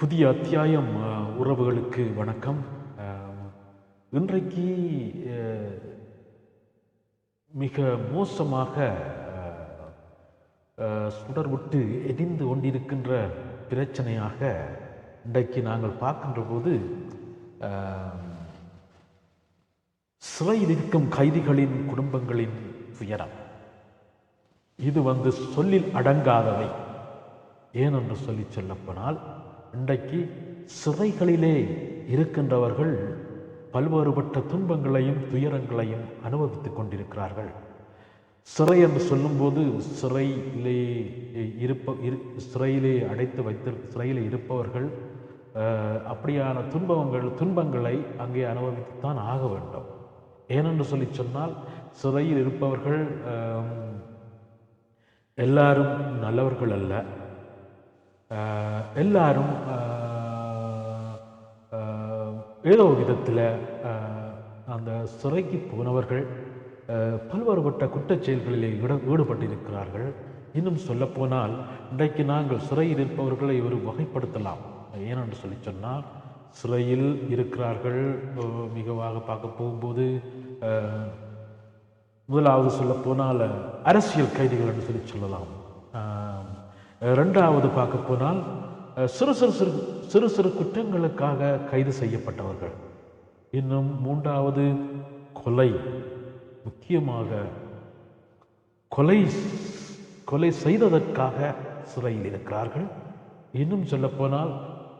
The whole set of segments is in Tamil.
புதிய அத்தியாயம் உறவுகளுக்கு வணக்கம். இன்றைக்கு மிக மோசமாக சுடர் விட்டு எரிந்து கொண்டிருக்கின்ற பிரச்சனையாக இன்றைக்கு நாங்கள் பார்க்கின்ற போது சிறையில் இருக்கும் கைதிகளின் குடும்பங்களின் துயரம். இது வந்து சொல்லில் அடங்காதவை. ஏனென்று சொல்லி சொல்லப்போனால் இன்றைக்கு சிறைகளிலே இருக்கின்றவர்கள் பல்வேறுபட்ட துன்பங்களையும் துயரங்களையும் அனுபவித்துக் கொண்டிருக்கிறார்கள். சிறை என்று சொல்லும்போது சிறையிலே இருப்ப இரு சிறையிலே அடைத்து வைத்து சிறையில் இருப்பவர்கள் அப்படியான துன்பங்கள் துன்பங்களை அங்கே அனுபவித்துத்தான் ஆக வேண்டும். ஏனென்று சொல்லி சொன்னால் சிறையில் இருப்பவர்கள் எல்லாரும் நல்லவர்கள் அல்ல. எல்லாரும் ஏதோ விதத்தில் அந்த சிறைக்கு போனவர்கள் பல்வேறுபட்ட குற்றச் செயல்களிலே ஈடுபட்டிருக்கிறார்கள். இன்னும் சொல்லப்போனால் இன்றைக்கு நாங்கள் சிறையில் இருப்பவர்களை ஒரு வகைப்படுத்தலாம். ஏனென்று சொல்லி சொன்னால் சிறையில் இருக்கிறார்கள் மிகவாக பார்க்க போகும்போது முதலாவது சொல்லப்போனால் அரசியல் கைதிகள் என்று சொல்லி சொல்லலாம். ரெண்டாவது பார்க்க போனால் சிறு சிறு சிறு சிறு சிறு குற்றங்களுக்காக கைது செய்யப்பட்டவர்கள். இன்னும் மூன்றாவது கொலை முக்கியமாக கொலை கொலை செய்ததற்காக சிறையில் இருக்கிறார்கள். இன்னும் சொல்லப்போனால்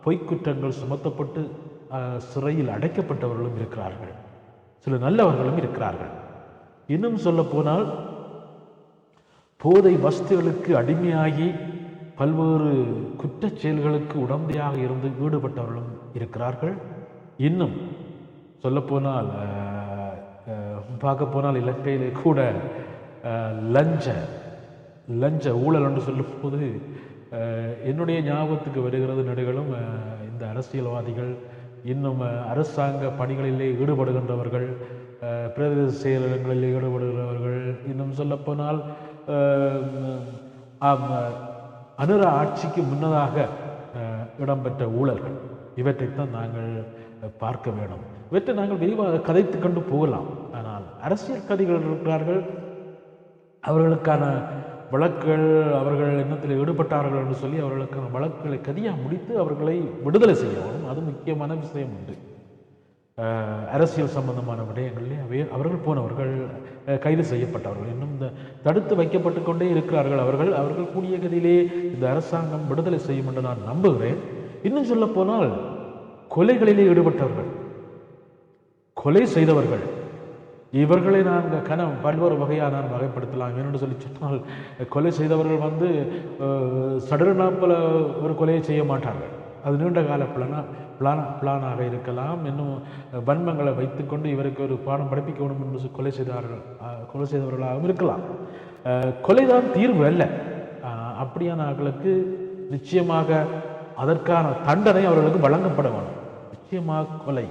பொய்க்குற்றங்கள் சுமத்தப்பட்டு சிறையில் அடைக்கப்பட்டவர்களும் இருக்கிறார்கள். சில நல்லவர்களும் இருக்கிறார்கள். இன்னும் சொல்லப்போனால் போதை வஸ்துகளுக்கு அடிமையாகி பல்வேறு குற்றச் செயல்களுக்கு உடந்தையாக இருந்து ஈடுபட்டவர்களும் இருக்கிறார்கள். இன்னும் சொல்லப்போனால் பார்க்க போனால் இலங்கையிலே கூட லஞ்ச லஞ்ச ஊழல் என்று சொல்லும்போது என்னுடைய ஞாபகத்துக்கு வருகிறது நடுகளும் இந்த அரசியல்வாதிகள் இன்னும் அரசாங்க பணிகளிலே ஈடுபடுகின்றவர்கள் பிரதேச செயலகங்களில் ஈடுபடுகிறவர்கள் இன்னும் சொல்லப்போனால் அனுர ஆட்சிக்கு முன்னதாக இடம்பெற்ற ஊழல்கள். இவற்றைத்தான் நாங்கள் பார்க்க வேண்டும். இவற்றை நாங்கள் விரிவாக கதைத்து கொண்டு போகலாம். ஆனால் அரசியல் கதைகள் இருக்கிறார்கள். அவர்களுக்கான வழக்குகள் அவர்கள் எண்ணத்தில் ஈடுபட்டார்கள் என்று சொல்லி அவர்களுக்கான வழக்குகளை கதியாக முடித்து அவர்களை விடுதலை செய்யணும் அது முக்கியமான விஷயம் உண்டு. அரசியல் சம்பந்தமான விடயங்களிலே அவை அவர்கள் போனவர்கள் கைது செய்யப்பட்டவர்கள். இன்னும் இந்த தடுத்து வைக்கப்பட்டு கொண்டே இருக்கிறார்கள் அவர்கள். அவர்கள் கூடிய கதியிலே இந்த அரசாங்கம் விடுதலை செய்யும் என்று நான் நம்புகிறேன். இன்னும் சொல்ல போனால் கொலைகளிலே ஈடுபட்டவர்கள் கொலை செய்தவர்கள் இவர்களை நாங்கள் கன பல்வேறு வகையாக நான் வகைப்படுத்தலாம் ஏன்னு சொல்லி சொன்னால் கொலை செய்தவர்கள் வந்து சடுரனாப்பில் ஒரு கொலையை செய்ய மாட்டார்கள். அது நீண்ட கால பிளானா பிளான பிளானாக இருக்கலாம். இன்னும் வன்மங்களை வைத்துக்கொண்டு இவருக்கு ஒரு பாடம் படிப்பிக்கணும் என்று கொலை செய்தார்கள். கொலை செய்தவர்களாகவும் இருக்கலாம். கொலைதான் தீர்வு அல்ல. அப்படியான அவர்களுக்கு நிச்சயமாக அதற்கான தண்டனை அவர்களுக்கு வழங்கப்பட வேணும் நிச்சயமாக கொலை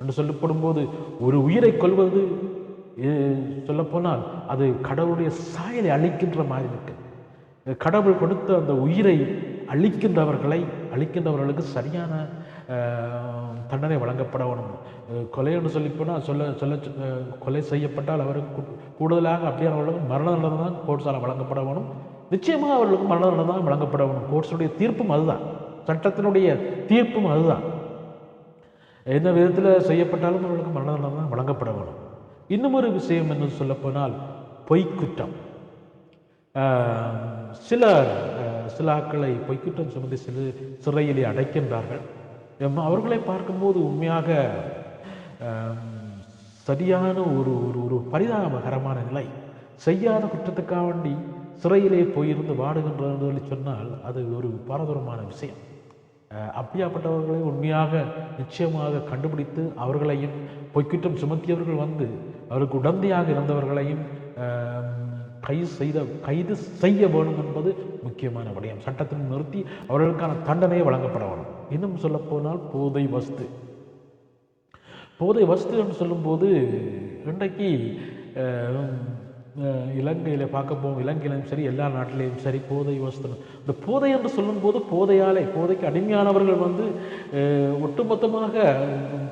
என்று சொல்லப்படும்போது ஒரு உயிரை கொள்வது சொல்லப்போனால் அது கடவுளுடைய சாயலை அழிக்கின்ற மாதிரி இருக்கு. கடவுள் கொடுத்த அந்த உயிரை அழிக்கின்றவர்களை அளிக்கின்றவர்களுக்கு சரியான தண்டனை வழங்கப்பட வேணும் கொலை என்று சொல்லி போனால் சொல்ல சொல்ல கொலை செய்யப்பட்டால் அவருக்கு கூடுதலாக அப்படியானவர்களுக்கு மரண தண்டனை தான் கோர்ட்ஸால் வழங்கப்பட வேணும் நிச்சயமாக அவர்களுக்கு மரண தண்டனை தான் வழங்கப்பட வேணும் தீர்ப்பும் அதுதான். சட்டத்தினுடைய தீர்ப்பும் அதுதான். எந்த விதத்தில் செய்யப்பட்டாலும் அவர்களுக்கு மரண தண்டனை தான் வழங்கப்பட வேணும் இன்னும் ஒரு விஷயம் என்று சொல்லப்போனால் பொய்க்குற்றம். சிலர் சிலாக்களை பொய்க்குற்றம் சுமந்து சிறு சிறையிலே அடைக்கின்றார்கள். எம் அவர்களை பார்க்கும்போது உண்மையாக சரியான ஒரு ஒரு ஒரு பரிதாபகரமான நிலை. செய்யாத குற்றத்துக்காக வேண்டி சிறையிலே போயிருந்து வாடுகின்றவர்கள் சொன்னால் அது ஒரு பாரதூரமான விஷயம். அப்படியாப்பட்டவர்களை உண்மையாக நிச்சயமாக கண்டுபிடித்து அவர்களையும் பொய்க்குற்றம் சுமத்தியவர்கள் வந்து அவருக்கு உடந்தையாக இருந்தவர்களையும் கைது செய்த கைது செய்ய வேணும் என்பது முக்கியமான விடயம். சட்டத்தில் நிறுத்தி அவர்களுக்கான தண்டனையை வழங்கப்பட வேணும். இன்னும் சொல்லப்போனால் போதை வஸ்து. போதை வஸ்து என்று சொல்லும்போது இன்றைக்கு இலங்கையில் பார்க்க போவோம் இலங்கையிலும் சரி எல்லா நாட்டிலையும் சரி போதை வஸ்து. இந்த போதை என்று சொல்லும்போது போதையாலே போதைக்கு அடிமையானவர்கள் வந்து ஒட்டுமொத்தமாக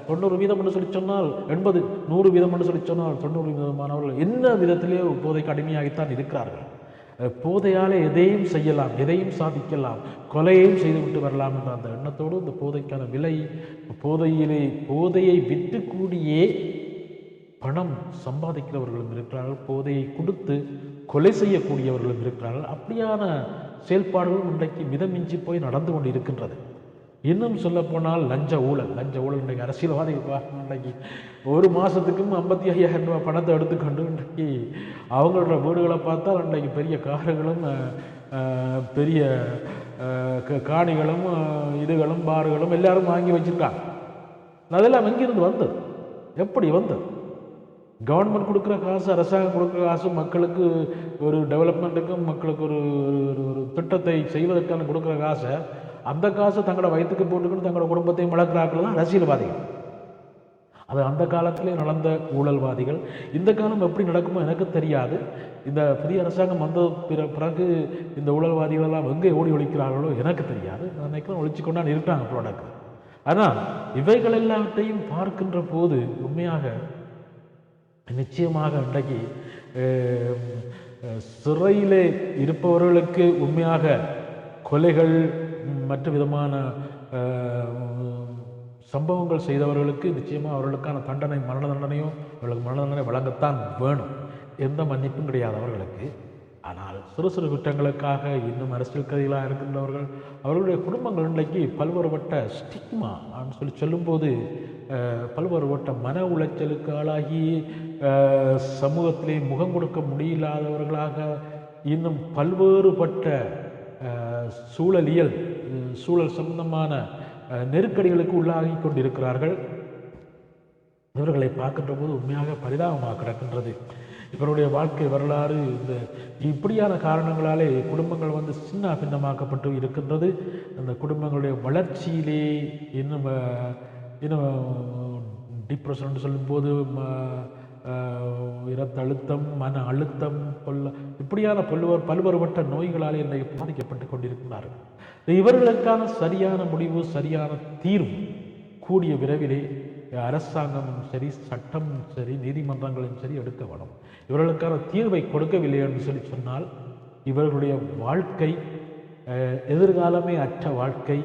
தொண்ணூறு வீதம் என்று சொல்லி சொன்னால் எண்பது நூறு வீதம் என்று சொல்லி சொன்னால் தொண்ணூறு வீதமானவர்கள் என்ன விதத்திலே போதைக்கு அடிமையாகித்தான் இருக்கிறார்கள்? போதையாலே எதையும் செய்யலாம் எதையும் சாதிக்கலாம் கொலையையும் செய்துவிட்டு வரலாம் என்ற அந்த எண்ணத்தோடு இந்த போதைக்கான விலை போதையிலே போதையை விட்டு கூடியே பணம் சம்பாதிக்கிறவர்களும் இருக்கிறார்கள் போதையை கொடுத்து கொலை செய்யக்கூடியவர்களும் இருக்கிறார்கள். அப்படியான செயல்பாடுகள் இன்றைக்கு மிதமிஞ்சி போய் நடந்து கொண்டு இருக்கின்றது இன்னும் சொல்லப்போனால் லஞ்ச ஊழல். லஞ்ச ஊழல் இன்றைக்கு அரசியல்வாதி இன்றைக்கு ஒரு மாதத்துக்கும் ஐம்பத்தி ஐயாயிரம் ரூபாய் பணத்தை எடுத்துக்கொண்டு இன்றைக்கு அவங்களோட வீடுகளை பார்த்தால் இன்றைக்கு பெரிய கார்களும் பெரிய க- காணிகளும் இதுகளும் பாறுகளும் எல்லாரும் வாங்கி வச்சுருக்காங்க. அதெல்லாம் எங்கிருந்து வந்தது? எப்படி வந்தது? கவர்மெண்ட் கொடுக்குற காசு அரசாங்கம் கொடுக்குற காசு மக்களுக்கு ஒரு டெவலப்மெண்ட்டுக்கும் மக்களுக்கு ஒரு ஒரு- ஒரு திட்டத்தை செய்வதற்கான கொடுக்குற காசை அந்த காசை தங்களோட வயிற்றுக்கு போட்டுக்கிட்டு தங்களோட குடும்பத்தையும் வளர்க்குறாக்கள் தான் அரசியல்வாதிகள். அது அந்த காலத்திலே நடந்த ஊழல்வாதிகள். இந்த காலம் எப்படி நடக்குமோ எனக்கு தெரியாது. இந்த புதிய அரசாங்கம் வந்த பிற பிறகு இந்த ஊழல்வாதிகள் எல்லாம் எங்கே ஓடி ஒழிக்கிறார்களோ எனக்கு தெரியாது. நினைக்கிறேன் ஒழிச்சு கொண்டாந்து இருக்காங்க ப்ராடக்ட் ஆனால் இவைகள் எல்லாத்தையும் பார்க்கின்ற போது உண்மையாக நிச்சயமாக இன்றைக்கு சிறையிலே இருப்பவர்களுக்கு உண்மையாக கொலைகள் மற்ற விதமான சம்பவங்கள் செய்தவர்களுக்கு நிச்சயமாக அவர்களுக்கான தண்டனை மரண தண்டனையும் அவர்களுக்கு மரண தண்டனை வழங்கத்தான் வேணும். எந்த மன்னிப்பும் கிடையாது அவர்களுக்கு. ஆனால் சிறு சிறு குற்றங்களுக்காக இன்னும் அரசியல் கைதிகளாக இருக்கின்றவர்கள் அவர்களுடைய குடும்பங்கள் இன்றைக்கு பல்வேறுபட்ட ஸ்டிக்மா அப்படின்னு சொல்லி சொல்லும்போது பல்வேறுபட்ட மன உளைச்சலுக்கு ஆளாகி சமூகத்திலே முகம் கொடுக்க முடியலாதவர்களாக இன்னும் பல்வேறுபட்ட சூழலியல் சூழல் சம்பந்தமான நெருக்கடிகளுக்கு உள்ளாகி கொண்டிருக்கிறார்கள். இவர்களை பார்க்கின்ற போது உண்மையாக பரிதாபமாக கிடக்கின்றது. இவருடைய வாழ்க்கை வரலாறு இந்த இப்படியான காரணங்களாலே குடும்பங்கள் வந்து சின்ன பின்னமாக்கப்பட்டு இருக்கின்றது. அந்த குடும்பங்களுடைய வளர்ச்சியிலே இன்னும் இன்னும் டிப்ரெஷன் சொல்லும்போது இரத்தழுத்தம் மன அழுத்தம் கொல்ல இப்படியான பல்வர் பல்வேறுபட்ட நோய்களால் இன்றைக்கு பாதிக்கப்பட்டு கொண்டிருக்கிறார்கள். இவர்களுக்கான சரியான முடிவு சரியான தீர்வு கூடிய விரைவிலே அரசாங்கமும் சரி சட்டமும் சரி நீதிமன்றங்களும் சரி எடுக்க வேணும். இவர்களுக்கான தீர்வை கொடுக்கவில்லை என்று சொல்லி சொன்னால் இவர்களுடைய வாழ்க்கை எதிர்காலமே அற்ற வாழ்க்கை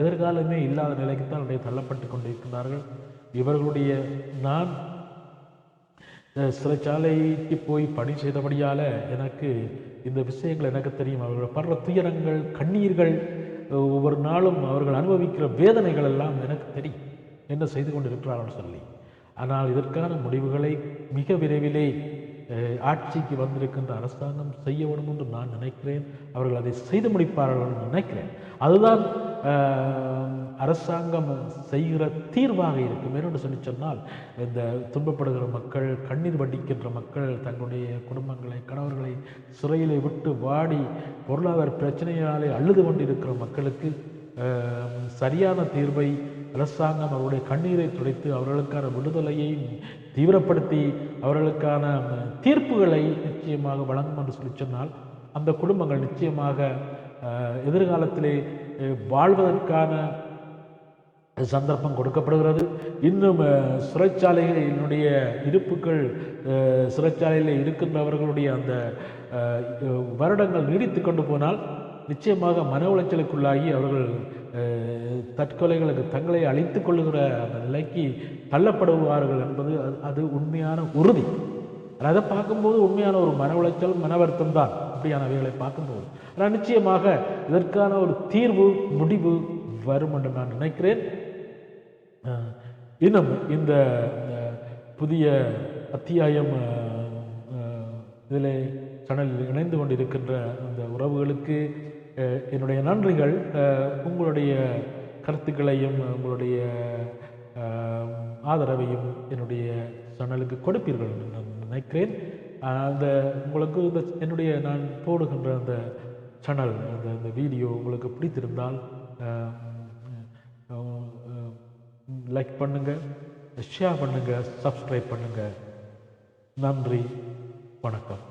எதிர்காலமே இல்லாத நிலைக்குத்தான் இன்றைய தள்ளப்பட்டு கொண்டிருக்கிறார்கள் இவர்களுடைய நான் சிறைச்சாலைக்கு போய் பணி செய்தபடியால் எனக்கு இந்த விஷயங்கள் எனக்கு தெரியும். அவர்கள் படுற துயரங்கள் கண்ணீர்கள் ஒவ்வொரு நாளும் அவர்கள் அனுபவிக்கிற வேதனைகள் எல்லாம் எனக்கு தெரியும். என்ன செய்து கொண்டிருக்கிறார்கள் சொல்லி. ஆனால் இதற்கான முடிவுகளை மிக விரைவிலே ஆட்சிக்கு வந்திருக்கின்ற அரசாங்கம் செய்ய வேண்டும் என்று நான் நினைக்கிறேன். அவர்கள் அதை செய்து முடிப்பார்கள் என்று நினைக்கிறேன். அதுதான் அரசாங்கம் செய்கிற தீர்வாக இருக்கும். என்று சொல்லி சொன்னால் இந்த துன்பப்படுகிற மக்கள் கண்ணீர் வடிக்கின்ற மக்கள் தங்களுடைய குடும்பங்களை கணவர்களை சிறையிலே விட்டு வாடி பொருளாதார பிரச்சனையாலே அழுது கொண்டிருக்கிற மக்களுக்கு சரியான தீர்வை அரசாங்கம் அவருடைய கண்ணீரை துடைத்து அவர்களுக்கான விடுதலையை தீவிரப்படுத்தி அவர்களுக்கான தீர்ப்புகளை நிச்சயமாக வழங்கும் என்று சொல்லி சொன்னால் அந்த குடும்பங்கள் நிச்சயமாக எதிர்காலத்திலே வாழ்வதற்கான சந்தர்ப்பம் கொடுக்கப்படுகிறது. இன்னும் சிறைச்சாலைகளினுடைய இருப்புகள் சிறைச்சாலையில் இருக்கின்றவர்களுடைய அந்த வருடங்கள் நீடித்து கொண்டு போனால் நிச்சயமாக மன உளைச்சலுக்குள்ளாகி அவர்கள் தற்கொலைகளுக்கு தங்களை அழித்து கொள்ளுகிற அந்த நிலைக்கு தள்ளப்படுவார்கள் என்பது அது- அது உண்மையான உறுதி. அதை பார்க்கும்போது உண்மையான ஒரு மன உளைச்சல் மன வருத்தம் தான் அப்படியானவைகளை பார்க்கும்போது. ஆனால் நிச்சயமாக இதற்கான ஒரு தீர்வு முடிவு வரும் என்று நான் நினைக்கிறேன். இன்னும் இந்த புதிய அத்தியாயம் இதில் சேனலில் இணைந்து கொண்டிருக்கின்ற அந்த உறவுகளுக்கு என்னுடைய நன்றிகள். உங்களுடைய கருத்துக்களையும் உங்களுடைய ஆதரவையும் என்னுடைய சேனலுக்கு கொடுப்பீர்கள் என்று நினைக்கிறேன். அந்த உங்களுக்கு இந்த என்னுடைய நான் போடுகின்ற அந்த சேனல் அந்த அந்த வீடியோ உங்களுக்கு பிடித்திருந்தால் லைக் பண்ணுங்கள் ஷேர் பண்ணுங்கள் சப்ஸ்கிரைப் பண்ணுங்கள் நன்றி வணக்கம்.